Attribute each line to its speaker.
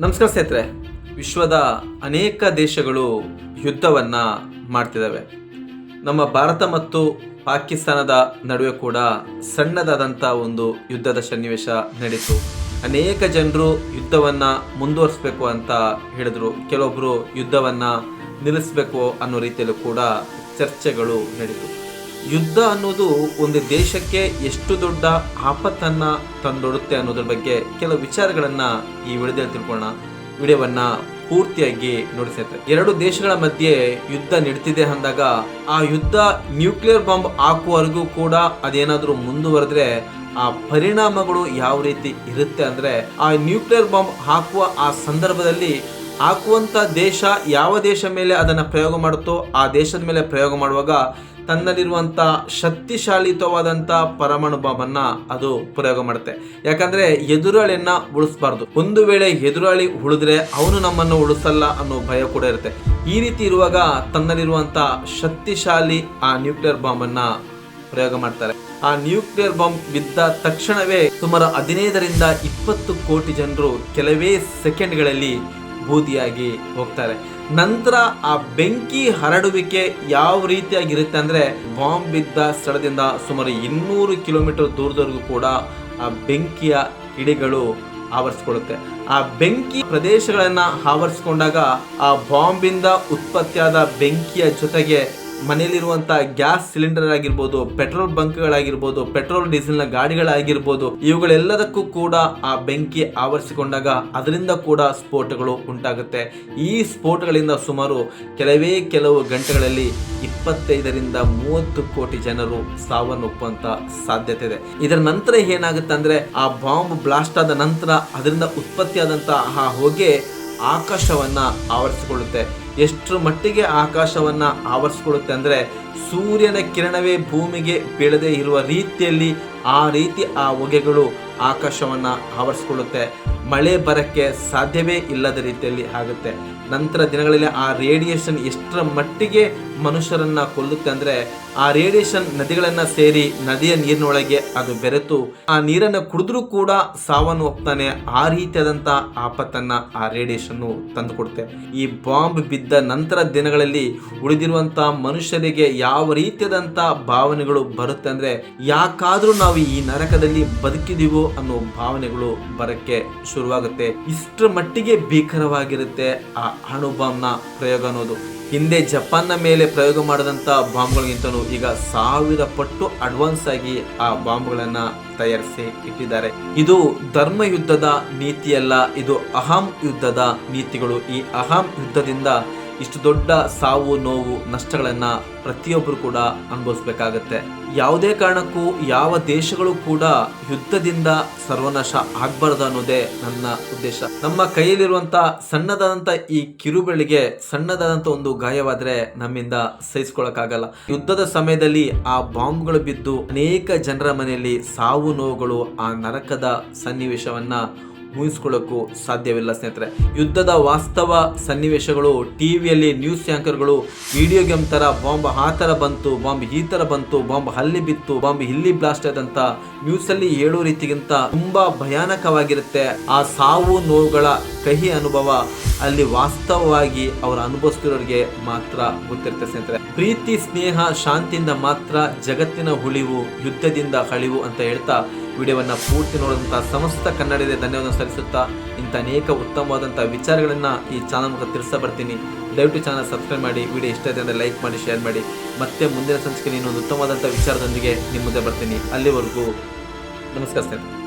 Speaker 1: ನಮಸ್ಕಾರ ಸ್ನೇಹಿತರೆ. ವಿಶ್ವದ ಅನೇಕ ದೇಶಗಳು ಯುದ್ಧವನ್ನ ಮಾಡ್ತಿದ್ದಾವೆ. ನಮ್ಮ ಭಾರತ ಮತ್ತು ಪಾಕಿಸ್ತಾನದ ನಡುವೆ ಕೂಡ ಸಣ್ಣದಾದಂಥ ಒಂದು ಯುದ್ಧದ ಸನ್ನಿವೇಶ ನಡೀತು. ಅನೇಕ ಜನರು ಯುದ್ಧವನ್ನ ಮುಂದುವರಿಸಬೇಕು ಅಂತ ಹೇಳಿದ್ರು. ಕೆಲವೊಬ್ಬರು ಯುದ್ಧವನ್ನ ನಿಲ್ಲಿಸಬೇಕು ಅನ್ನೋ ರೀತಿಯಲ್ಲೂ ಕೂಡ ಚರ್ಚೆಗಳು ನಡೀತು. ಯುದ್ಧ ಅನ್ನೋದು ಒಂದು ದೇಶಕ್ಕೆ ಎಷ್ಟು ದೊಡ್ಡ ಆಪತ್ತನ್ನ ತಂದೊಡುತ್ತೆ ಅನ್ನೋದ್ರ ಬಗ್ಗೆ ಕೆಲವು ವಿಚಾರಗಳನ್ನ ಈ ವಿಡಿಯೋದಲ್ಲಿ ತಿಳ್ಕೊಳ್ಳೋಣ. ವಿಡಿಯೋವನ್ನ ಪೂರ್ತಿಯಾಗಿ ನೋಡಿಸುತ್ತೆ ಎರಡು ದೇಶಗಳ ಮಧ್ಯೆ ಯುದ್ಧ ನಡೀತಿದೆ ಅಂದಾಗ ಆ ಯುದ್ಧ ನ್ಯೂಕ್ಲಿಯರ್ ಬಾಂಬ್ ಹಾಕುವವರೆಗೂ ಕೂಡ ಅದೇನಾದರೂ ಮುಂದುವರೆದ್ರೆ ಆ ಪರಿಣಾಮಗಳು ಯಾವ ರೀತಿ ಇರುತ್ತೆ ಅಂದ್ರೆ ಆ ನ್ಯೂಕ್ಲಿಯರ್ ಬಾಂಬ್ ಹಾಕುವ ಆ ಸಂದರ್ಭದಲ್ಲಿ ಹಾಕುವಂತ ದೇಶ ಯಾವ ದೇಶ ಮೇಲೆ ಅದನ್ನು ಪ್ರಯೋಗ ಮಾಡುತ್ತೋ ಆ ದೇಶದ ಮೇಲೆ ಪ್ರಯೋಗ ಮಾಡುವಾಗ ತನ್ನಲ್ಲಿರುವಂಥ ಶಕ್ತಿಶಾಲಿತವಾದಂಥ ಪರಮಾಣು ಬಾಂಬನ್ನು ಅದು ಪ್ರಯೋಗ ಮಾಡುತ್ತೆ. ಯಾಕಂದರೆ ಎದುರಾಳಿಯನ್ನು ಉಳಿಸ್ಬಾರ್ದು. ಒಂದು ವೇಳೆ ಎದುರಾಳಿ ಉಳಿದ್ರೆ ಅವನು ನಮ್ಮನ್ನು ಉಳಿಸಲ್ಲ ಅನ್ನೋ ಭಯ ಕೂಡ ಇರುತ್ತೆ. ಈ ರೀತಿ ಇರುವಾಗ ತನ್ನಲ್ಲಿರುವಂಥ ಶಕ್ತಿಶಾಲಿ ಆ ನ್ಯೂಕ್ಲಿಯರ್ ಬಾಂಬನ್ನು ಪ್ರಯೋಗ ಮಾಡ್ತಾರೆ. ಆ ನ್ಯೂಕ್ಲಿಯರ್ ಬಾಂಬ್ ಬಿದ್ದ ತಕ್ಷಣವೇ ಸುಮಾರು ಹದಿನೈದರಿಂದ ಇಪ್ಪತ್ತು ಕೋಟಿ ಜನರು ಕೆಲವೇ ಸೆಕೆಂಡ್ಗಳಲ್ಲಿ ಬೂದಿಯಾಗಿ ಹೋಗ್ತಾರೆ. ನಂತರ ಆ ಬೆಂಕಿ ಹರಡುವಿಕೆ ಯಾವ ರೀತಿಯಾಗಿರುತ್ತೆ ಅಂದ್ರೆ ಬಾಂಬ್ ಬಿದ್ದ ಸ್ಥಳದಿಂದ ಸುಮಾರು ಇನ್ನೂರು ಕಿಲೋಮೀಟರ್ ದೂರದವರೆಗೂ ಕೂಡ ಆ ಬೆಂಕಿಯ ಕಿಡಿಗಳು ಆವರಿಸ್ಕೊಳ್ಳುತ್ತೆ. ಆ ಬೆಂಕಿ ಪ್ರದೇಶಗಳನ್ನು ಆವರಿಸ್ಕೊಂಡಾಗ ಆ ಬಾಂಬಿಂದ ಉತ್ಪತ್ತಿಯಾದ ಬೆಂಕಿಯ ಜೊತೆಗೆ ಮನೆಯಲ್ಲಿರುವಂತ ಗ್ಯಾಸ್ ಸಿಲಿಂಡರ್ ಆಗಿರ್ಬೋದು, ಪೆಟ್ರೋಲ್ ಬಂಕ್ಗಳಾಗಿರ್ಬೋದು, ಪೆಟ್ರೋಲ್ ಡೀಸೆಲ್ನ ಗಾಡಿಗಳಾಗಿರ್ಬೋದು, ಇವುಗಳೆಲ್ಲದಕ್ಕೂ ಕೂಡ ಆ ಬೆಂಕಿ ಆವರಿಸಿಕೊಂಡಾಗ ಅದರಿಂದ ಕೂಡ ಸ್ಫೋಟಗಳು ಉಂಟಾಗುತ್ತೆ. ಈ ಸ್ಫೋಟಗಳಿಂದ ಸುಮಾರು ಕೆಲವೇ ಕೆಲವು ಗಂಟೆಗಳಲ್ಲಿ ಇಪ್ಪತ್ತೈದರಿಂದ ಮೂವತ್ತು ಕೋಟಿ ಜನರು ಸಾವನ್ನಪ್ಪುವಂತ ಸಾಧ್ಯತೆ ಇದೆ. ಇದರ ನಂತರ ಏನಾಗುತ್ತೆ ಅಂದ್ರೆ ಆ ಬಾಂಬ್ ಬ್ಲಾಸ್ಟ್ ಆದ ನಂತರ ಅದರಿಂದ ಉತ್ಪತ್ತಿಯಾದಂತಹ ಆ ಹೊಗೆ ಆಕಾಶವನ್ನ ಆವರಿಸಿಕೊಳ್ಳುತ್ತೆ. ಎಷ್ಟರ ಮಟ್ಟಿಗೆ ಆಕಾಶವನ್ನ ಆವರಿಸಿಕೊಳ್ಳುತ್ತೆ ಅಂದ್ರೆ ಸೂರ್ಯನ ಕಿರಣವೇ ಭೂಮಿಗೆ ಬೀಳದೆ ಇರುವ ರೀತಿಯಲ್ಲಿ ಆ ರೀತಿ ಆ ಹೊಗೆಗಳು ಆಕಾಶವನ್ನ ಆವರಿಸಿಕೊಳ್ಳುತ್ತೆ. ಮಳೆ ಬರಕ್ಕೆ ಸಾಧ್ಯವೇ ಇಲ್ಲದ ರೀತಿಯಲ್ಲಿ ಆಗುತ್ತೆ. ನಂತರ ದಿನಗಳಲ್ಲಿ ಆ ರೇಡಿಯೇಷನ್ ಎಷ್ಟರ ಮಟ್ಟಿಗೆ ಮನುಷ್ಯರನ್ನ ಕೊಲ್ಲುತ್ತೆ ಅಂದ್ರೆ ಆ ರೇಡಿಯೇಷನ್ ನದಿಗಳನ್ನ ಸೇರಿ ನದಿಯ ನೀರಿನೊಳಗೆ ಅದು ಬೆರೆತು ಆ ನೀರನ್ನು ಕುಡಿದ್ರೂ ಕೂಡ ಸಾವನ್ನು ಒಪ್ತಾನೆ ಆ ರೀತಿಯಾದಂಥ ಆಪತ್ತನ್ನ ಆ ರೇಡಿಯೇಷನ್ ತಂದುಕೊಡುತ್ತೆ. ಈ ಬಾಂಬ್ ಬಿದ್ದ ನಂತರ ದಿನಗಳಲ್ಲಿ ಉಳಿದಿರುವಂತ ಮನುಷ್ಯರಿಗೆ ಯಾವ ರೀತಿಯಾದಂಥ ಭಾವನೆಗಳು ಬರುತ್ತೆ ಅಂದ್ರೆ ಯಾಕಾದರೂ ನಾವು ಈ ನರಕದಲ್ಲಿ ಬದುಕಿದೀವೋ ಅನ್ನೋ ಭಾವನೆಗಳು ಬರಕ್ಕೆ ಶುರುವಾಗುತ್ತೆ. ಇಷ್ಟರ ಮಟ್ಟಿಗೆ ಭೀಕರವಾಗಿರುತ್ತೆ ಆ ಅಣು ಬಾಂಬ್ನ ಪ್ರಯೋಗ ಅನ್ನೋದು. ಹಿಂದೆ ಜಪಾನ್ನ ಮೇಲೆ ಪ್ರಯೋಗ ಮಾಡಿದಂಥ ಬಾಂಬ್ಗಳಿಗಿಂತಲೂ ಈಗ ಸಾವಿರ ಪಟ್ಟು ಅಡ್ವಾನ್ಸ್ ಆಗಿ ಆ ಬಾಂಬ್ಗಳನ್ನ ತಯಾರಿಸಿ ಇಟ್ಟಿದ್ದಾರೆ. ಇದು ಧರ್ಮ ಯುದ್ಧದ ನೀತಿಯಲ್ಲ, ಇದು ಅಹಂ ಯುದ್ಧದ ನೀತಿಗಳು. ಈ ಅಹಂ ಯುದ್ಧದಿಂದ ಇಷ್ಟು ದೊಡ್ಡ ಸಾವು, ನೋವು, ನಷ್ಟಗಳನ್ನ ಪ್ರತಿಯೊಬ್ಬರು ಕೂಡ ಅನುಭವಿಸ್ಬೇಕಾಗತ್ತೆ. ಯಾವುದೇ ಕಾರಣಕ್ಕೂ ಯಾವ ದೇಶಗಳು ಕೂಡ ಯುದ್ಧದಿಂದ ಸರ್ವನಾಶ ಆಗ್ಬಾರ್ದು ಅನ್ನೋದೇ ನನ್ನ ಉದ್ದೇಶ. ನಮ್ಮ ಕೈಯಲ್ಲಿರುವಂತ ಸಣ್ಣದಾದಂತ ಈ ಕಿರುಬೆಳಿಗೆ ಸಣ್ಣದಾದಂತ ಒಂದು ಗಾಯವಾದ್ರೆ ನಮ್ಮಿಂದ ಸಹಿಸ್ಕೊಳಕ್ಕಾಗಲ್ಲ. ಯುದ್ಧದ ಸಮಯದಲ್ಲಿ ಆ ಬಾಂಬ್ಗಳು ಬಿದ್ದು ಅನೇಕ ಜನರ ಮನೆಯಲ್ಲಿ ಸಾವು, ನೋವುಗಳು ಆ ನರಕದ ಸನ್ನಿವೇಶವನ್ನ ಊಹಿಸ್ಕೊಳ್ಳೋಕ್ಕೂ ಸಾಧ್ಯವಿಲ್ಲ ಸ್ನೇಹಿತರೆ. ಯುದ್ಧದ ವಾಸ್ತವ ಸನ್ನಿವೇಶಗಳು ಟಿ ವಿಯಲ್ಲಿ ನ್ಯೂಸ್ ಆ್ಯಂಕರ್ಗಳು ವಿಡಿಯೋ ಗೇಮ್ ಥರ ಬಾಂಬ್ ಆ ಥರ ಬಂತು, ಬಾಂಬ್ ಈ ಥರ ಬಂತು, ಬಾಂಬ್ ಅಲ್ಲಿ ಬಿತ್ತು, ಬಾಂಬ್ ಇಲ್ಲಿ ಬ್ಲಾಸ್ಟ್ ಆದಂತ ನ್ಯೂಸ್ ಅಲ್ಲಿ ಹೇಳೋ ರೀತಿಗಿಂತ ತುಂಬಾ ಭಯಾನಕವಾಗಿರುತ್ತೆ ಆ ಸಾವು ನೋವುಗಳ ಕಹಿ ಅನುಭವ. ಅಲ್ಲಿ ವಾಸ್ತವವಾಗಿ ಅವರು ಅನುಭವಿಸ್ತಿರೋರಿಗೆ ಮಾತ್ರ ಗೊತ್ತಿರುತ್ತೆ ಸ್ನೇಹಿತರೆ. ಪ್ರೀತಿ, ಸ್ನೇಹ, ಶಾಂತಿಯಿಂದ ಮಾತ್ರ ಜಗತ್ತಿನ ಉಳಿವು ಯುದ್ಧದಿಂದ ಕಳಿವು ಅಂತ ಹೇಳ್ತಾ ವಿಡಿಯೋವನ್ನು ಪೂರ್ತಿ ನೋಡಿದಂಥ ಸಮಸ್ತ ಕನ್ನಡಿಗರಿಗೆ ಧನ್ಯವಾದ ಸಲ್ಲಿಸುತ್ತಾ ಇಂಥ ಅನೇಕ ಉತ್ತಮವಾದಂಥ ವಿಚಾರಗಳನ್ನು ಈ ಚಾನಲ್ ಮೂಲಕ ತಿಳಿಸ್ತಾ ಬರ್ತೀನಿ. ದಯವಿಟ್ಟು ಚಾನಲ್ ಸಬ್ಸ್ಕ್ರೈಬ್ ಮಾಡಿ, ವಿಡಿಯೋ ಇಷ್ಟ ಇದೆ ಅಂದರೆ ಲೈಕ್ ಮಾಡಿ ಶೇರ್ ಮಾಡಿ. ಮತ್ತೆ ಮುಂದಿನ ಸಂಚಿಕೆ ಇನ್ನೊಂದು ಉತ್ತಮವಾದಂಥ ವಿಚಾರದೊಂದಿಗೆ ನಿಮ್ಮ ಮುಂದೆ ಬರ್ತೀನಿ. ಅಲ್ಲಿವರೆಗೂ ನಮಸ್ಕಾರ ಸ್ನೇಹಿತರೆ.